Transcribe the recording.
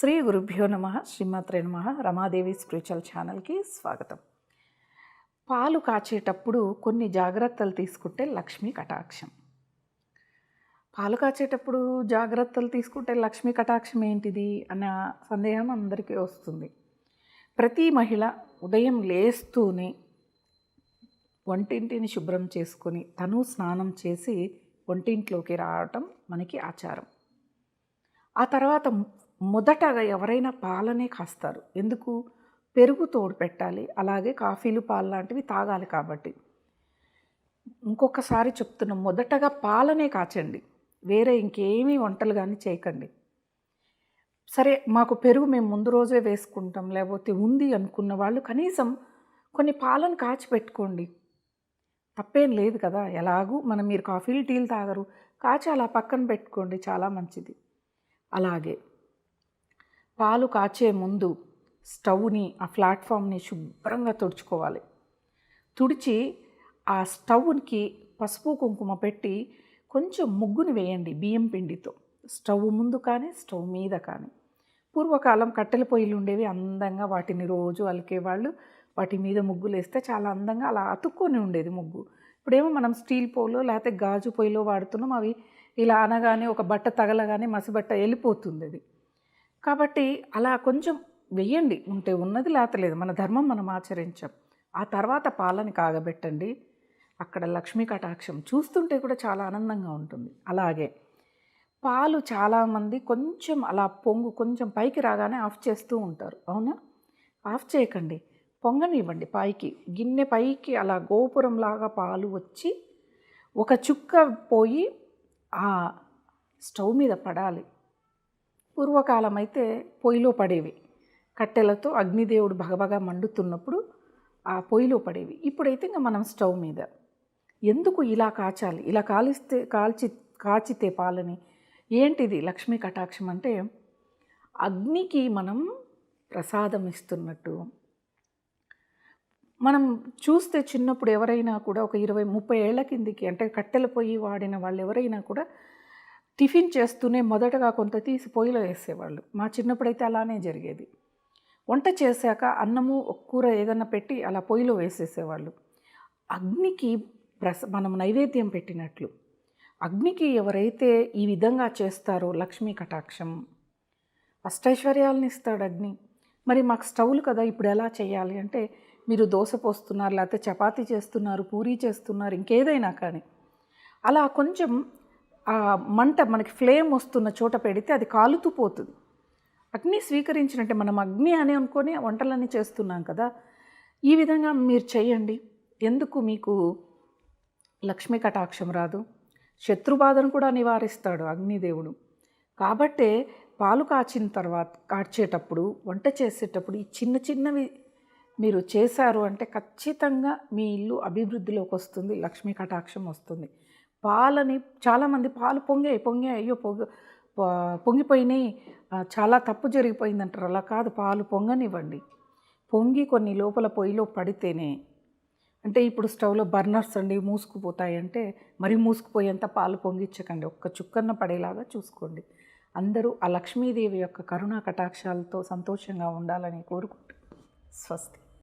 శ్రీ గురుభ్యో నమ శ్రీమాత్రే నమ రమాదేవి స్పిరిచువల్ ఛానల్కి స్వాగతం. పాలు కాచేటప్పుడు కొన్ని జాగ్రత్తలు తీసుకుంటే లక్ష్మీ కటాక్షం. పాలు కాచేటప్పుడు జాగ్రత్తలు తీసుకుంటే లక్ష్మీ కటాక్షం ఏంటిది అన్న సందేహం అందరికీ వస్తుంది. ప్రతి మహిళ ఉదయం లేస్తూనే వంటింటిని శుభ్రం చేసుకొని తను స్నానం చేసి వంటింట్లోకి రావటం మనకి ఆచారం. ఆ తర్వాత మొదటగా ఎవరైనా పాలనే కాస్తారు. ఎందుకు? పెరుగు తోడు పెట్టాలి. అలాగే కాఫీలు పాలు లాంటివి తాగాలి కాబట్టి. ఇంకొకసారి చెప్తున్నాం మొదటగా పాలనే కాచండి. వేరే ఇంకేమీ వంటలు కానీ చేయకండి. సరే మాకు పెరుగు మేము ముందు రోజే వేసుకుంటాం లేకపోతే ఉంది అనుకున్న వాళ్ళు కనీసం కొన్ని పాలను కాచి పెట్టుకోండి. తప్పేం లేదు కదా. ఎలాగూ మనం మీరు కాఫీలు టీలు తాగరు. కాచి అలా పక్కన పెట్టుకోండి చాలా మంచిది. అలాగే పాలు కాచే ముందు స్టవ్ని ఆ ప్లాట్ఫామ్ని శుభ్రంగా తుడుచుకోవాలి. తుడిచి ఆ స్టవ్కి పసుపు కుంకుమ పెట్టి కొంచెం ముగ్గుని వేయండి బియ్యం పిండితో. స్టవ్ ముందు కానీ స్టవ్ మీద కానీ. పూర్వకాలం కట్టెల పొయ్యిలు ఉండేవి అందంగా వాటిని రోజు అలికేవాళ్ళు. వాటి మీద ముగ్గులు వేస్తే చాలా అందంగా అలా అతుక్కొని ఉండేది ముగ్గు. ఇప్పుడేమో మనం స్టీల్ పొయ్యిలో లేకపోతే గాజు పొయ్యిలో వాడుతున్నాం. అవి ఇలా అనగానే ఒక బట్ట తగలగానే మసిబట్ట వెళ్ళిపోతుంది అది. కాబట్టి అలా కొంచెం వెయ్యండి. ఉంటే ఉన్నది లేతలేదు. మన ధర్మం మనం ఆచరించాం. ఆ తర్వాత పాలని కాగబెట్టండి. అక్కడ లక్ష్మీ కటాక్షం చూస్తుంటే కూడా చాలా ఆనందంగా ఉంటుంది. అలాగే పాలు చాలామంది కొంచెం అలా పొంగు కొంచెం పైకి రాగానే ఆఫ్ చేస్తూ ఉంటారు. అవునా? ఆఫ్ చేయకండి. పొంగనివ్వండి పైకి. గిన్నె పైకి అలా గోపురంలాగా పాలు వచ్చి ఒక చుక్క పోయి ఆ స్టవ్ మీద పడాలి. పూర్వకాలం అయితే పొయ్యిలో పడేవి. కట్టెలతో అగ్నిదేవుడు భగభగా మండుతున్నప్పుడు ఆ పొయ్యిలో పడేవి. ఇప్పుడైతే ఇంకా మనం స్టవ్ మీద. ఎందుకు ఇలా కాచాలి? ఇలా కాలిస్తే కాల్చి కాచితే పాలని? ఏంటిది లక్ష్మీ కటాక్షం అంటే అగ్నికి మనం ప్రసాదం ఇస్తున్నట్టు. మనం చూస్తే చిన్నప్పుడు ఎవరైనా కూడా ఒక ఇరవై ముప్పై ఏళ్ళ కిందికి అంటే కట్టెల పొయ్యి వాడిన వాళ్ళు ఎవరైనా కూడా టిఫిన్ చేస్తూనే మొదటగా కొంత తీసి పొయ్యిలో వేసేవాళ్ళు. మా చిన్నప్పుడైతే అలానే జరిగేది. వంట చేశాక అన్నము కూర ఏదైనా పెట్టి అలా పొయ్యిలో వేసేసేవాళ్ళు. అగ్నికి ప్రస మనం నైవేద్యం పెట్టినట్లు. అగ్నికి ఎవరైతే ఈ విధంగా చేస్తారో లక్ష్మీ కటాక్షం అష్టైశ్వర్యాలను ఇస్తాడు అగ్ని. మరి మాకు స్టవ్లు కదా ఇప్పుడు ఎలా చేయాలి అంటే మీరు దోశ పోస్తున్నారు లేకపోతే చపాతీ చేస్తున్నారు పూరీ చేస్తున్నారు ఇంకేదైనా కానీ. అలా కొంచెం మంట మనకి ఫ్లేమ్ వస్తున్న చోట పెడితే అది కాలుతూ పోతుంది. అగ్ని స్వీకరించినట్టే మనం అగ్ని అని అనుకొని వంటలన్నీ చేస్తున్నాం కదా. ఈ విధంగా మీరు చేయండి. ఎందుకు మీకు లక్ష్మీ కటాక్షం రాదు? శత్రుబాధను కూడా నివారిస్తాడు అగ్నిదేవుడు. కాబట్టే పాలు కాచిన తర్వాత కాచేటప్పుడు వంట చేసేటప్పుడు ఈ చిన్న చిన్నవి మీరు చేశారు అంటే ఖచ్చితంగా మీ ఇల్లు అభివృద్ధిలోకి వస్తుంది లక్ష్మీ కటాక్షం వస్తుంది. పాలని చాలామంది పాలు పొంగే పొంగే అయ్యో పొగ పొంగిపోయినాయి. చాలా తప్పు జరిగిపోయిందంటారు. అలా కాదు పాలు పొంగనివ్వండి. పొంగి కొన్ని లోపల పొయ్యిలో పడితేనే. అంటే ఇప్పుడు స్టవ్లో బర్నర్స్ అండి మూసుకుపోతాయి అంటే మరి మూసుకుపోయేంత పాలు పొంగిచ్చకండి. ఒక్క చుక్కన్న పడేలాగా చూసుకోండి. అందరూ ఆ లక్ష్మీదేవి యొక్క కరుణా కటాక్షాలతో సంతోషంగా ఉండాలని కోరుకుంటూ స్వస్తి.